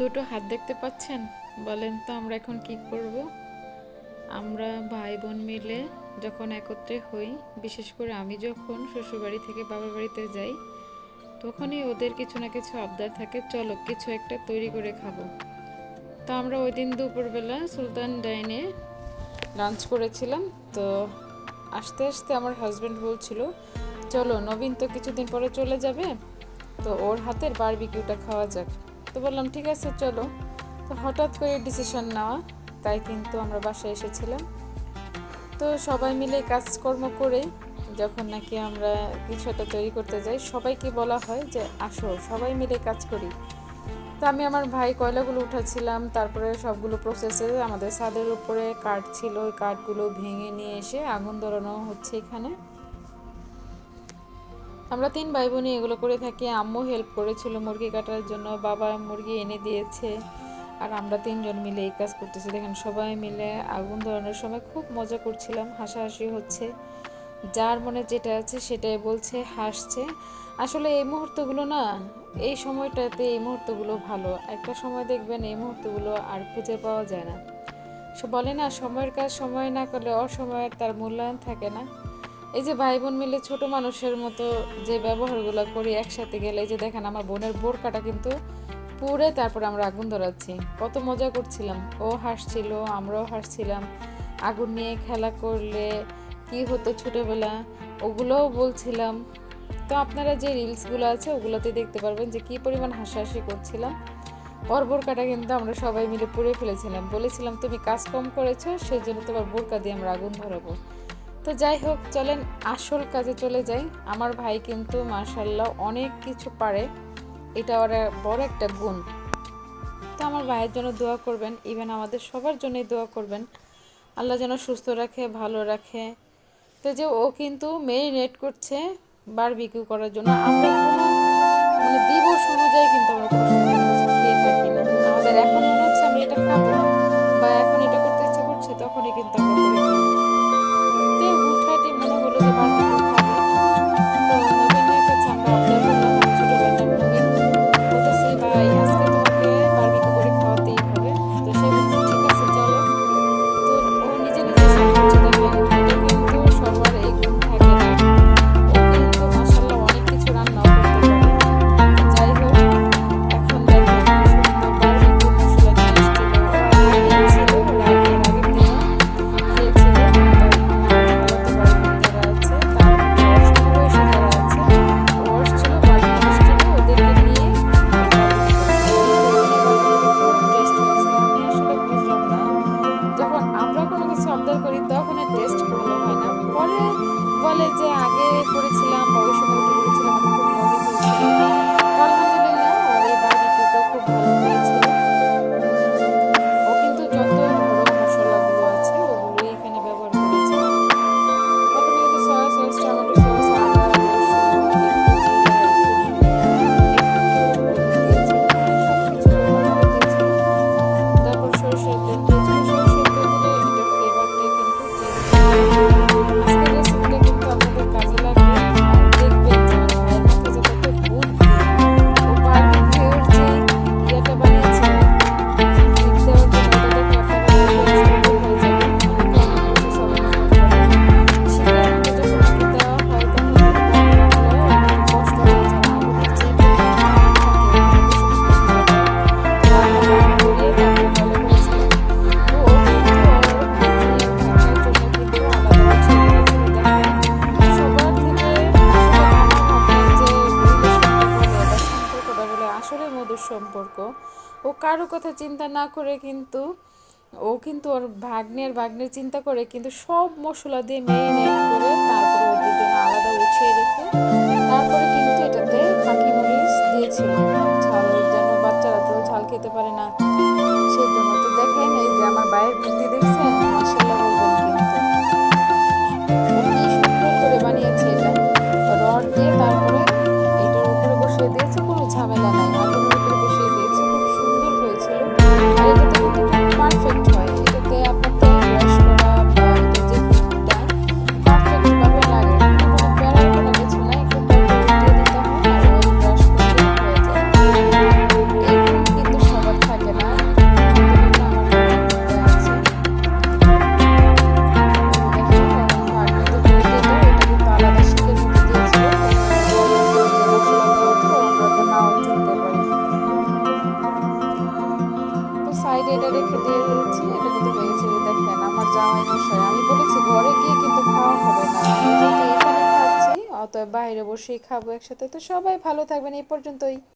দুটো হাত দেখতে পাচ্ছেন? বলেন তো আমরা এখন কি করব? আমরা ভাই বোন মিলে যখন একত্রে হই, বিশেষ করে আমি যখন শ্বশুরবাড়ি থেকে বাবার বাড়িতে যাই, তখনই ওদের কিছু না কিছু আবদার থাকে, চলো কিছু একটা তৈরি করে খাব। তো আমরা ওই দিন দুপুরবেলা সুলতান ডাইনে লাঞ্চ করেছিলাম। তো আস্তে আস্তে আমার হাজব্যান্ড বলছিল চলো, নবীন তো কিছুদিন পরে চলে যাবে, তো ওর হাতের বারবিকিউটা খাওয়া যাক। তো বললাম, ঠিক আছে, চলো। তো হঠাৎ করে ডিসিশন নেওয়া, তাই কিন্তু আমরা বাসায় এসেছিলাম। তো সবাই মিলে কাজকর্ম করে যখন নাকি আমরা কিছু একটা তৈরি করতে যাই, সবাইকে বলা হয় যে, আসো, সবাই মিলে কাজ করি। তো আমি আমার ভাই কয়লাগুলো উঠাচ্ছিলাম, তারপরে সবগুলো প্রসেসে আমাদের ছাদের উপরে কাঠ ছিল, ওই কাঠগুলো ভেঙে নিয়ে এসে আগুন ধরানো হচ্ছে এখানে। আমরা তিন ভাই বোনই এগুলো করে থাকি। আম্মু হেল্প করেছিল মুরগি কাটার জন্য, বাবা মুরগি এনে দিয়েছে। আর আমরা তিনজন মিলে এই কাজ করতেছি। দেখেন, সবাই মিলে আগুন ধরানোর সময় খুব মজা করছিলাম। হাসাহাসি হচ্ছে। যার মনে যেটা আছে সেটাই বলছে, হাসছে। আসলে এই মুহূর্তগুলো না, এই সময়টাতে এই মুহূর্তগুলো ভালো। একটা সময় দেখবেন এই মুহূর্তগুলো আর খুঁজে পাওয়া যায় না। বলে না, সময়ের কাজ সময় না করলে অসময়ের তার মূল্যায়ন থাকে না। এই যে ভাই বোন মিলে ছোট মানুষের মতো যে ব্যবহারগুলো করি একসাথে গেলে, এই যে দেখেন আমার বোনের বোরকাটা কিন্তু পুরে তারপর আমরা আগুন ধরাচ্ছি। কত মজা করছিলাম। ও হাসছিল, আমরাও হাসছিলাম। আগুন নিয়ে খেলা করলে কি হতো ছোটোবেলা, ওগুলোও বলছিলাম। তো আপনারা যে রিলসগুলো আছে, ওগুলোতে দেখতে পারবেন যে কি পরিমাণ হাসাহাসি করছিলাম। ওর বোরকাটা কিন্তু আমরা সবাই মিলে পুড়ে ফেলেছিলাম। বলেছিলাম, তুমি কাজ কম করেছ সেই জন্য তোমার বোরকা দিয়ে আমরা আগুন ধরাবো। তো যাই হোক, চলেন আসল কাজে চলে যাই। আমার ভাই কিন্তু মার্শাল্লাহ অনেক কিছু পারে। এটা ওর বড় একটা গুণ। তো আমার ভাইয়ের জন্য দোয়া করবেন ইভেন আমাদের সবার জন্যই দোয়া করবেন। আল্লাহ যেন সুস্থ রাখে, ভালো রাখে। তো যে ও কিন্তু মেরিনেট করছে বারবিকিউ করার জন্য। আমরা মানে দিবস অনুযায়ী ও কারও কথা চিন্তা না করে কিন্তু, ও কিন্তু ওর ভাগ্নের ভাগ্নের চিন্তা করে কিন্তু সব মশলা দিয়ে মেয়ে মেরিনেট করে তারপরে ওদের জন্য আলাদা উঠিয়ে রেখে তারপরে কিন্তু এটাতে আমার আমি বলেছি, ঘরে গিয়ে কিন্তু খাওয়া হবে না। খাচ্ছি অতএব বাইরে বসেই খাব একসাথে। তো সবাই ভালো থাকবেন। এই পর্যন্তই।